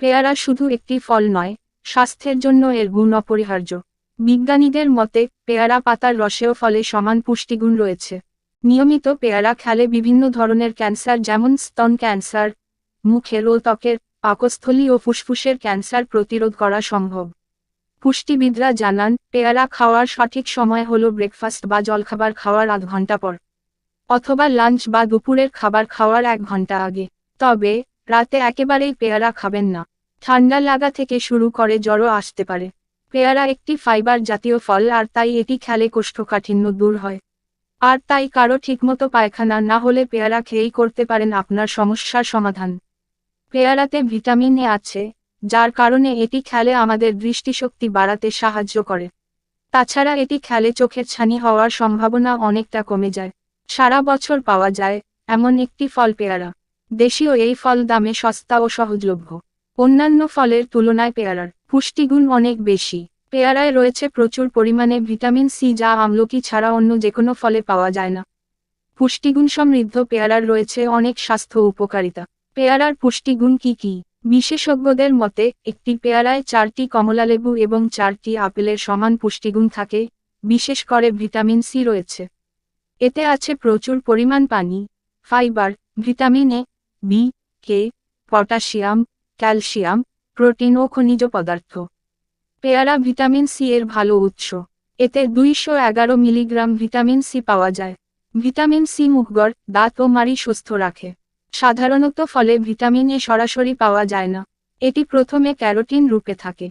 পেয়ারা শুধু একটি ফল নয়, স্বাস্থ্যের জন্য এর গুণ অপরিহার্য। বিজ্ঞানীদের মতে, পেয়ারা পাতার রসেও ফলে সমান পুষ্টিগুণ রয়েছে। নিয়মিত পেয়ারা খেলে বিভিন্ন ধরনের ক্যান্সার যেমন স্তন ক্যান্সার মুখের ও ত্বকের পাকস্থলী ও ফুসফুসের ক্যান্সার প্রতিরোধ করা সম্ভব। পুষ্টিবিদরা জানান, পেয়ারা খাওয়ার সঠিক সময় হল ব্রেকফাস্ট বা জলখাবার খাওয়ার আধ ঘণ্টা পর, অথবা লাঞ্চ বা দুপুরের খাবার খাওয়ার এক ঘণ্টা আগে। তবে রাতে একেবারেই পেয়ারা খাবেন না। ঠান্ডা লাগা থেকে শুরু করে জ্বরও আসতে পারে। পেয়ারা একটি ফাইবার জাতীয় ফল আর তাই এটি খেলে কোষ্ঠকাঠিন্য দূর হয়। আর তাই কারও ঠিকমতো পায়খানা না হলে পেয়ারা খেয়েই করতে পারেন আপনার সমস্যার সমাধান। পেয়ারাতে ভিটামিন এ আছে, যার কারণে এটি খেলে আমাদের দৃষ্টিশক্তি বাড়াতে সাহায্য করে। তাছাড়া এটি খেলে চোখের ছানি হওয়ার সম্ভাবনা অনেকটা কমে যায়। সারা বছর পাওয়া যায়, এমন একটি ফল পেয়ারা। দেশীয় এই ফল দামে সস্তা ও সহজলভ্য। অন্যান্য ফলের তুলনায় পেয়ারার পুষ্টিগুণ অনেক বেশি। পেয়ারায় রয়েছে প্রচুর পরিমাণে ভিটামিন সি যা আমলকি ছাড়া অন্য যেকোনো ফলে পাওয়া যায় না। পুষ্টিগুণ সমৃদ্ধ পেয়ারার রয়েছে অনেক স্বাস্থ্য উপকারিতা। পেয়ারার পুষ্টিগুণ কি কি? বিশেষজ্ঞদের মতে, একটি পেয়ারায় চারটি কমলালেবু এবং চারটি আপেলের সমান পুষ্টিগুণ থাকে, বিশেষ করে ভিটামিন সি রয়েছে। এতে আছে প্রচুর পরিমাণ পানি, fibre, vitamin A B K potassium, calcium, protein ও খনিজ পদার্থ। পেয়ারা ভিটামিন সি এর ভালো উৎস। এতে দুইশো এগারো মিলিগ্রাম ভিটামিন সি পাওয়া যায়। ভিটামিন সি মুখগড় দাঁত ও মাড়ি সুস্থ রাখে। সাধারণত ফলে ভিটামিন এ সরাসরি পাওয়া যায় না। এটি প্রথমে ক্যারোটিন রূপে থাকে।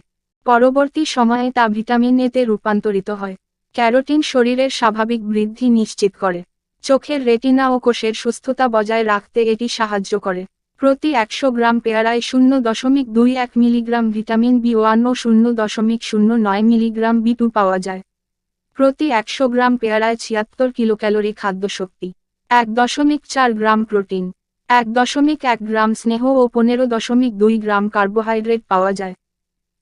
পরবর্তী সময়ে তা ভিটামিন এতে রূপান্তরিত হয়। ক্যারোটিন শরীরের স্বাভাবিক বৃদ্ধি নিশ্চিত করে। চোখের রেটিনা ও কোষের সুস্থতা বজায় রাখতে এটি সাহায্য করে। প্রতি একশো গ্রাম পেয়ারায় শূন্য দশমিক দুই এক মিলিগ্রাম ভিটামিন বি ওয়ান ও শূন্য দশমিক শূন্য নয় মিলিগ্রাম বি টু পাওয়া যায়। প্রতি একশো গ্রাম পেয়ারায় ছিয়াত্তর কিলোক্যালোরি খাদ্যশক্তি, এক দশমিক চার গ্রাম প্রোটিন, এক দশমিক এক গ্রাম স্নেহ ও পনেরো দশমিক দুই গ্রাম কার্বোহাইড্রেট পাওয়া যায়।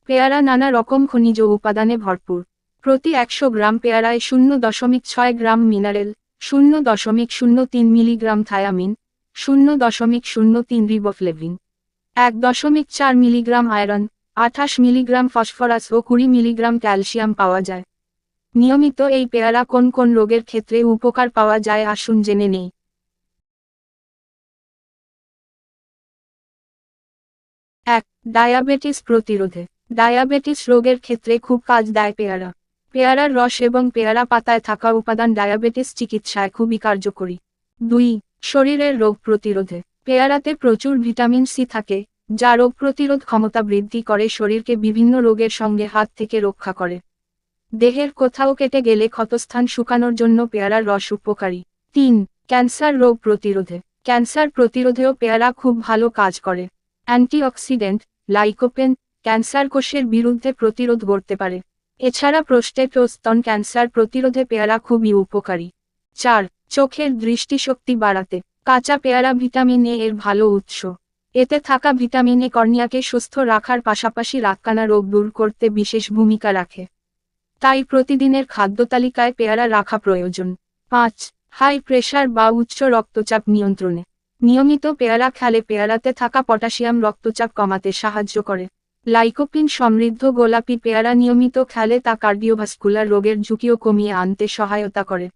পেয়ারা নানা রকম খনিজ উপাদানে ভরপুর। প্রতি একশো গ্রাম পেয়ারায় শূন্য দশমিক ছয় গ্রাম মিনারেল শূন্য দশমিক শূন্য তিন মিলিগ্রাম থায়ামিন, শূন্য দশমিক শূন্য তিন রিবোফ্লেভিন এক দশমিক চার মিলিগ্রাম আয়রন, আঠাশ মিলিগ্রাম ফসফরাস ও কুড়ি মিলিগ্রাম ক্যালসিয়াম পাওয়া যায়। নিয়মিত এই পেয়ারা কোন কোন রোগের ক্ষেত্রে উপকার পাওয়া যায় আসুন জেনে নেই। এক, ডায়াবেটিস প্রতিরোধে। ডায়াবেটিস রোগের ক্ষেত্রে খুব কাজ দেয় পেয়ারা। পেয়ারার রস এবং পেয়ারা পাতায় থাকা উপাদান ডায়াবেটিস চিকিৎসায় খুবই কার্যকরী। দুই, শরীরের রোগ প্রতিরোধে। পেয়ারাতে প্রচুর ভিটামিন সি থাকে, যা রোগ প্রতিরোধ ক্ষমতা বৃদ্ধি করে, শরীরকে বিভিন্ন রোগের সঙ্গে হাত থেকে রক্ষা করে। দেহের কোথাও কেটে গেলে ক্ষতস্থান শুকানোর জন্য পেয়ারার রস উপকারী। তিন, ক্যান্সার রোগ প্রতিরোধে। ক্যান্সার প্রতিরোধেও পেয়ারা খুব ভালো কাজ করে। অ্যান্টিঅক্সিডেন্ট, লাইকোপেন, ক্যান্সার কোষের বিরুদ্ধে প্রতিরোধ গড়তে পারে। এছাড়া প্রোস্টেট ও স্তন ক্যান্সার প্রতিরোধে পেয়ারা খুবই উপকারী। চার, চোখের দৃষ্টিশক্তি বাড়াতে। কাঁচা পেয়ারা ভিটামিন এ এর ভালো উৎস। এতে থাকা ভিটামিন এ কর্নিয়াকে সুস্থ রাখার পাশাপাশি রাক্কানা রোগ দূর করতে বিশেষ ভূমিকা রাখে। তাই প্রতিদিনের খাদ্য তালিকায় পেয়ারা রাখা প্রয়োজন। পাঁচ, হাই প্রেশার বা উচ্চ রক্তচাপ নিয়ন্ত্রণে। নিয়মিত পেয়ারা খেলে পেয়ারাতে থাকা পটাশিয়াম রক্তচাপ কমাতে সাহায্য করে। লাইকোপিন সমৃদ্ধ গোলাপি পেয়ারা নিয়মিত খেলে তা কার্ডিওভাস্কুলার রোগের ঝুঁকিও কমিয়ে আনতে সহায়তা করে।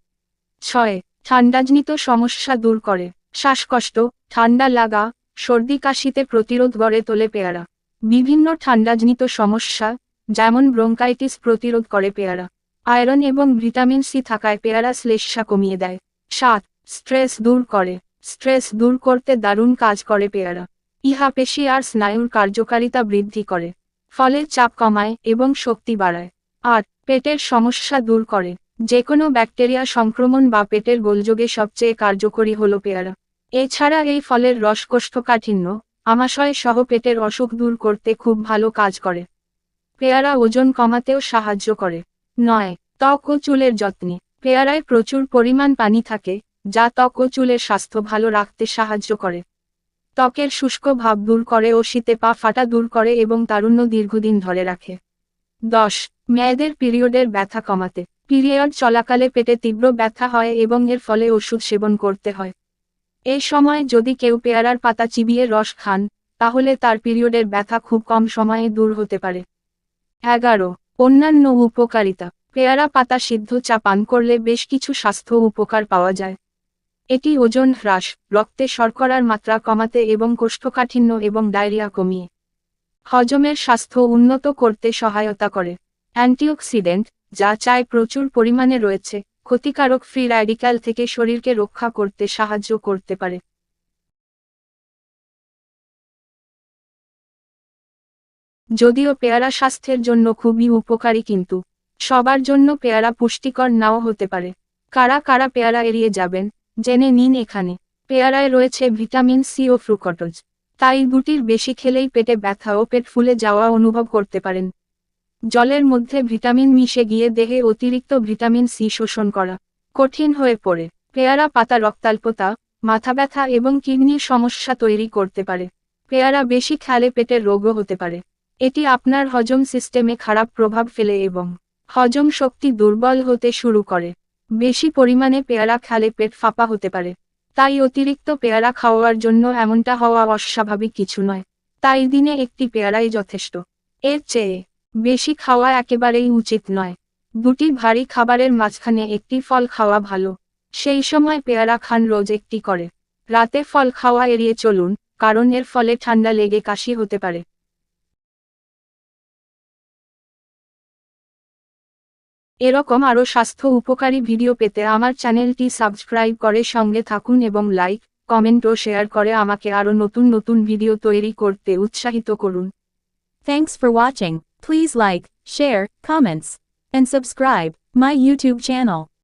ছয়, ঠান্ডাজনিত সমস্যা দূর করে। শ্বাসকষ্ট, ঠান্ডা লাগা, সর্দি কাশিতে প্রতিরোধ গড়ে তোলে পেয়ারা। বিভিন্ন ঠান্ডাজনিত সমস্যা, যেমন ব্রঙ্কাইটিস প্রতিরোধ করে পেয়ারা। আয়রন এবং ভিটামিন সি থাকায় পেয়ারা শ্লেষ্মা কমিয়ে দেয়। সাত, স্ট্রেস দূর করে। স্ট্রেস দূর করতে দারুণ কাজ করে পেয়ারা। ইহা পেশি আর স্নায়ুর কার্যকারিতা বৃদ্ধি করে, ফলে চাপ কমায় এবং শক্তি বাড়ায়। আর, পেটের সমস্যা দূর করে। যে কোনো ব্যাকটেরিয়া সংক্রমণ বা পেটের গোলযোগে সবচেয়ে কার্যকরী হল পেয়ারা। এছাড়া এই ফলের রস কোষ্ঠকাঠিন্য, আমাশয় সহ পেটের অসুখ দূর করতে খুব ভালো কাজ করে। পেয়ারা ওজন কমাতেও সাহায্য করে। নয়, ত্বক ও চুলের যত্নে। পেয়ারায় প্রচুর পরিমাণ পানি থাকে, যা ত্বক ও চুলের স্বাস্থ্য ভালো রাখতে সাহায্য করে। ত্বকের শুষ্ক ভাব দূর করে ও শীতে পা ফাটা দূর করে এবং তারুণ্য দীর্ঘদিন ধরে রাখে। দশ, মেয়েদের পিরিয়ডের ব্যথা কমাতে। পিরিয়ড চলাকালে পেটে তীব্র ব্যথা হয় এবং এর ফলে ওষুধ সেবন করতে হয়। এই সময় যদি কেউ পেয়ারার পাতা চিবিয়ে রস খান, তাহলে তার পিরিয়ডের ব্যথা খুব কম সময়ে দূর হতে পারে। এগারো, অন্যান্য উপকারিতা। পেয়ারা পাতা সিদ্ধ চা পান করলে বেশ কিছু স্বাস্থ্য উপকার পাওয়া যায়। এটি ওজন হ্রাস, রক্তে শর্করার মাত্রা কমাতে এবং কোষ্ঠকাঠিন্য এবং ডায়রিয়া কমিয়ে হজমের স্বাস্থ্য উন্নত করতে সহায়তা করে। অ্যান্টিঅক্সিডেন্ট, যা চায় প্রচুর পরিমাণে রয়েছে, ক্ষতিকারক ফ্রি র্যাডিক্যাল থেকে শরীরকে রক্ষা করতে সাহায্য করতে পারে। যদিও পেয়ারা স্বাস্থ্যের জন্য খুবই উপকারী কিন্তু সবার জন্য পেয়ারা পুষ্টিকর নাও হতে পারে। কারা কারা পেয়ারা এড়িয়ে যাবেন? জেনে নিন এখানে, পেয়ারায় রয়েছে ভিটামিন সি ও ফ্রুকটোজ। তাই দুটির বেশি খেলেই পেটে ব্যথা ও পেট ফুলে যাওয়া অনুভব করতে পারেন। জলের মধ্যে ভিটামিন মিশে গিয়ে দেহে অতিরিক্ত ভিটামিন সি শোষণ করা কঠিন হয়ে পড়ে। পেয়ারা পাতা রক্তাল্পতা, মাথা ব্যথা এবং কিডনির সমস্যা তৈরি করতে পারে। পেয়ারা বেশি খেলে পেটের রোগও হতে পারে। এটি আপনার হজম সিস্টেমে খারাপ প্রভাব ফেলে এবং হজম শক্তি দুর্বল হতে শুরু করে। বেশি পরিমাণে পেয়ারা খেলে পেট ফাঁপা হতে পারে। তাই অতিরিক্ত পেয়ারা খাওয়ার জন্য এমনটা হওয়া অস্বাভাবিক কিছু নয়। তাই দিনে একটি পেয়ারাই যথেষ্ট। এর চেয়ে বেশি খাওয়া একেবারেই উচিত নয়। দুটি ভারী খাবারের মাঝখানে একটি ফল খাওয়া ভালো। সেই সময় পেয়ারা খান রোজ একটি করে। রাতে ফল খাওয়া এড়িয়ে চলুন, কারণ এর ফলে ঠান্ডা লেগে কাশি হতে পারে। এরকম আরও স্বাস্থ্য উপকারী ভিডিও পেতে আমার চ্যানেলটি সাবস্ক্রাইব করে সঙ্গে থাকুন এবং লাইক, কমেন্ট ও শেয়ার করে আমাকে আরও নতুন নতুন ভিডিও তৈরি করতে উৎসাহিত করুন thanks for watching please like share comments and subscribe my YouTube channel.